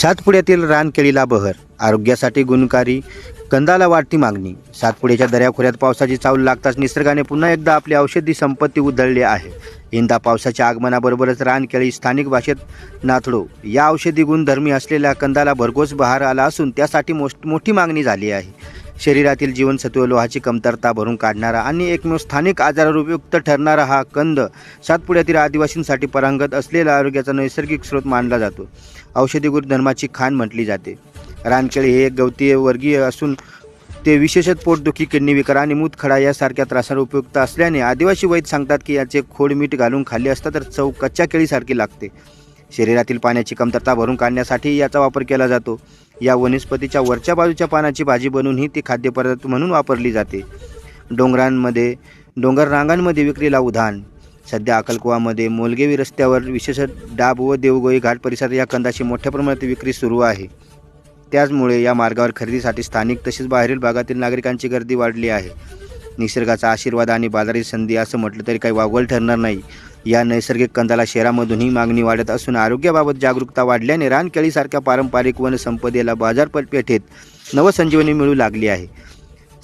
सातपुड्यातील रानकेळीला बहर. आरोग्यासाठी गुणकारी. कंदाला वाढती मागणी. सातपुड्याच्या दऱ्याखोऱ्यात पावसाची चावल लागताच निसर्गाने पुन्हा एकदा आपली औषधी संपत्ती उधळली आहे. यंदा पावसाच्या आगमनाबरोबरच रानकेळी स्थानिक भाषेत नाथडो. या औषधी गुणधर्मी असलेल्या कंदाला भरघोस बहार आला असून त्यासाठी मोठ मोठी मागणी झाली आहे. शरीरातील जीवनसत्व लोहाची कमतरता भरून काढणारा आणि एकमेव स्थानिक आजारावर उपयुक्त ठरणारा हा कंद सातपुड्यातील आदिवासींसाठी परांगत असलेला आरोग्याचा नैसर्गिक स्रोत मानला जातो. औषधी गुरुधर्माची खाण म्हटली जाते. रानकेळी हे एक गवतीय वर्गीय असून ते विशेषत पोटदुखी किडनी विकार आणि मूतखडा यासारख्या त्रासावर उपयुक्त असल्याने आदिवासी वैद्य सांगतात की याचे खोड मीठ घालून खाल्ले असता तर चव कच्च्या केळीसारखी लागते. शरीरातील पाण्याची कमतरता भरून काढण्यासाठी याचा वापर केला जातो. या वनस्पतीच्या वरच्या बाजूच्या पानाची भाजी बनूनही ती खाद्यपदार्थ म्हणून वापरली जाते. डोंगरांमध्ये डोंगर रांगांमध्ये विक्रीला उधाण. सध्या अक्कलकुवामध्ये मोलगेवी रस्त्यावर विशेषतः डाब व देवगोई घाट परिसरात या कंदाची मोठ्या प्रमाणात विक्री सुरू आहे. त्याचमुळे या मार्गावर खरेदीसाठी स्थानिक तसेच बाहेरील भागातील नागरिकांची गर्दी वाढली आहे. निसर्गाचा आशीर्वाद आणि बाजारी संधी असं म्हटलं तरी काही वावगल ठरणार नाही. या नैसर्गिक कंदाला शहरामधून ही मागणी वाढत असून आरोग्याबाबत जागरूकता वाढल्याने रानकेळीसारख्या पारंपरिक वनसंपदेला बाजारपेठेत नवसंजीवनी मिळू लागली आहे.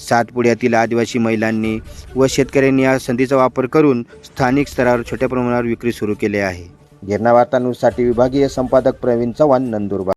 सातपुड्यातील आदिवासी महिलांनी व शेतकऱ्यांनी या संधीचा वापर करून स्थानिक स्तरावर छोट्या प्रमाणावर विक्री सुरू केली आहे. गिरणा वार्तांसाठी विभागीय संपादक प्रवीण चव्हाण नंदुरबार